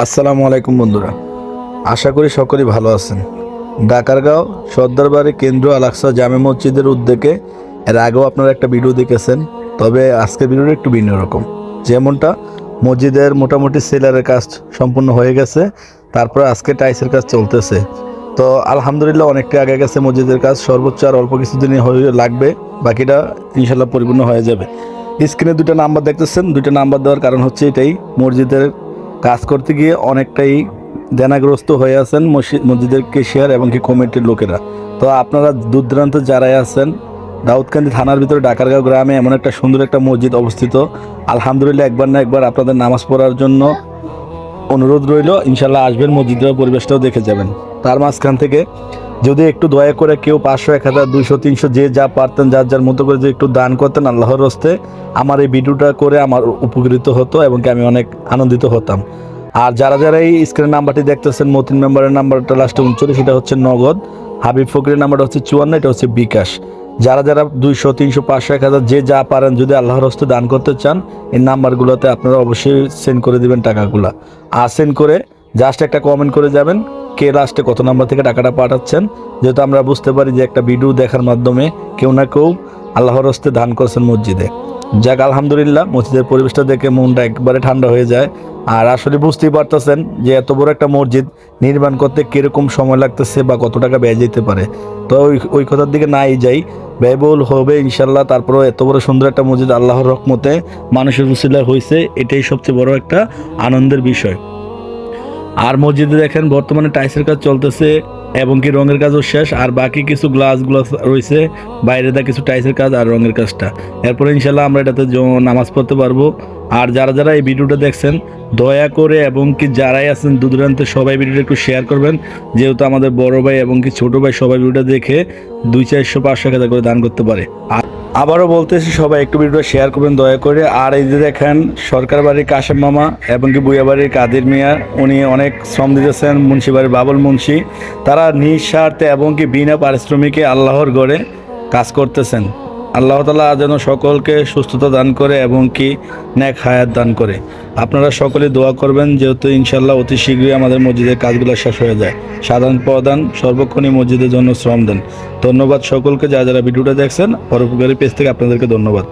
আসসালামু আলাইকুম বন্ধুরা। আশা করি সকলেই ভালো আছেন। ডাকারগাঁও সর্দারবাড়ি কেন্দ্র আলাক্সা জামে মসজিদের উদ্যোগে এর আগেও আপনারা একটা ভিডিও দেখেছেন, তবে আজকের ভিডিওটা একটু ভিন্ন রকম। যেমনটা মসজিদের মোটামুটি সেলারের কাজ সম্পূর্ণ হয়ে গেছে, তারপরে আজকে টাইসের কাজ চলতেছে। তো আলহামদুলিল্লাহ অনেকটা আগে গেছে মসজিদের কাজ, সর্বোচ্চ আর অল্প কিছুদিনই হয়ে লাগবে, বাকিটা ইনশাল্লাহ পরিপূর্ণ হয়ে যাবে। স্ক্রিনে দুটো নাম্বার দেখতেছেন দুটো নাম্বার দেওয়ার কারণ হচ্ছে এটাই, মসজিদের কাজ করতে গিয়ে অনেকটাই দেনাগ্রস্ত হয়ে আছেন মসি- মসজিদের কেশিয়ার এবং কি কমিটির লোকেরা। তো আপনারা দূর দূরান্ত যারাই আছেন, দাউদকান্দি থানার ভিতরে ডাকারগাঁও গ্রামে এমন একটা সুন্দর একটা মসজিদ অবস্থিত। আলহামদুলিল্লাহ একবার না একবার আপনাদের নামাজ পড়ার জন্য অনুরোধ রইল ইনশাল্লাহ আসবেন মসজিদের পরিবেশটাও দেখে যাবেন। তার মাঝখান থেকে যদি একটু দয়া করে কেউ পাঁচশো, এক হাজার, দুইশো, তিনশো যে যা পারতেন, যার যার মতো করে যে একটু দান করতেন আল্লাহর রস্তে, আমার এই ভিডিওটা করে আমার উপকৃত হতো এবং আমি অনেক আনন্দিত হতাম। আর যারা যারা এই স্ক্রিনের নাম্বারটি দেখতেছেন, মতিন মেম্বারের নাম্বারটা লাস্টে উনচল্লিশ সেটা হচ্ছে নগদ। হাবিব ফকিরের নাম্বারটা হচ্ছে চুয়ান্ন, এটা হচ্ছে বিকাশ। যারা যারা দুইশো, তিনশো, পাঁচশো, এক হাজার যে যা পারেন, যদি আল্লাহর হস্তে দান করতে চান, এই নাম্বারগুলোতে আপনারা অবশ্যই সেন্ড করে দিবেন টাকাগুলো। আর সেন্ড করে জাস্ট একটা কমেন্ট করে যাবেন কে লাস্টে কত নাম্বার থেকে টাকাটা পাঠাচ্ছেন? যেহেতু আমরা বুঝতে পারি যে একটা ভিডিও দেখার মাধ্যমে কেউ না কেউ আল্লাহর হস্তে দান করছেন মসজিদে। যাক, আলহামদুলিল্লাহ, মসজিদের পরিবেশটা দেখে মনটা একবারে ঠান্ডা হয়ে যায়। আর আসলে বুঝতেই পারতেছেন যে এত বড় একটা মসজিদ নির্মাণ করতে কীরকম সময় লাগতেছে বা কত টাকা ব্যয় যেতে পারে। তো ওই ওই কথার দিকে নাই যাই ব্যয়বহুল হবে ইনশাল্লাহ তারপরে এত বড় সুন্দর একটা মসজিদ আল্লাহর রকমতে মানুষের মুসিলা হয়েছে এটাই সবচেয়ে বড় একটা আনন্দের বিষয়। আর মসজিদে দেখেন বর্তমানে টাইসের কাজ চলতেছে এবং কি রঙের কাজও শেষ, আর বাকি কিছু গ্লাস গ্লাস রয়েছে, বাইরে দা কিছু টাইসের কাজ আর রঙের কাজটা। এরপরে ইনশাল্লাহ আমরা এটাতে নামাজ পড়তে পারব। আর যারা যারা এই ভিডিওটা দেখছেন, দয়া করে এবং কি যারাই আছেন দূর দূরান্তে সবাই ভিডিওটা একটু শেয়ার করবেন। যেহেতু আমাদের বড় ভাই এবং কি ছোট ভাই সবাই ভিডিওটা দেখে দুই চারশো পাঁচশো টাকা করে দান করতে পারে। আবারও বলতেছি, সবাই একটু ভিডিওটা শেয়ার করবেন দয়া করে। আর এই যে দেখেন, সরকার বাড়ির কাশেম মামা এবং কি বুয়া বাড়ির কাদের মিয়া, উনি অনেক শ্রম দিতেছেন, মুন্সি বাড়ির বাবুল মুন্সি। তারা নিঃস্বার্থে এবং কি বিনা পারিশ্রমিকে আল্লাহর গড়ে কাজ করতেছেন। আল্লাহ তালা যেন সকলকে সুস্থতা দান করে এবং কি ন্যাক হায়াত দান করে। আপনারা সকলে দোয়া করবেন যেহেতু ইনশাল্লাহ অতি শীঘ্রই আমাদের মসজিদের কাজগুলো শেষ হয়ে যায়। সাধারণ প্রদান, সর্বক্ষণই মসজিদের জন্য শ্রম দেন। ধন্যবাদ সকলকে, যারা যারা ভিডিওটা দেখছেন, পরোপকারী পেজ থেকে আপনাদেরকে ধন্যবাদ।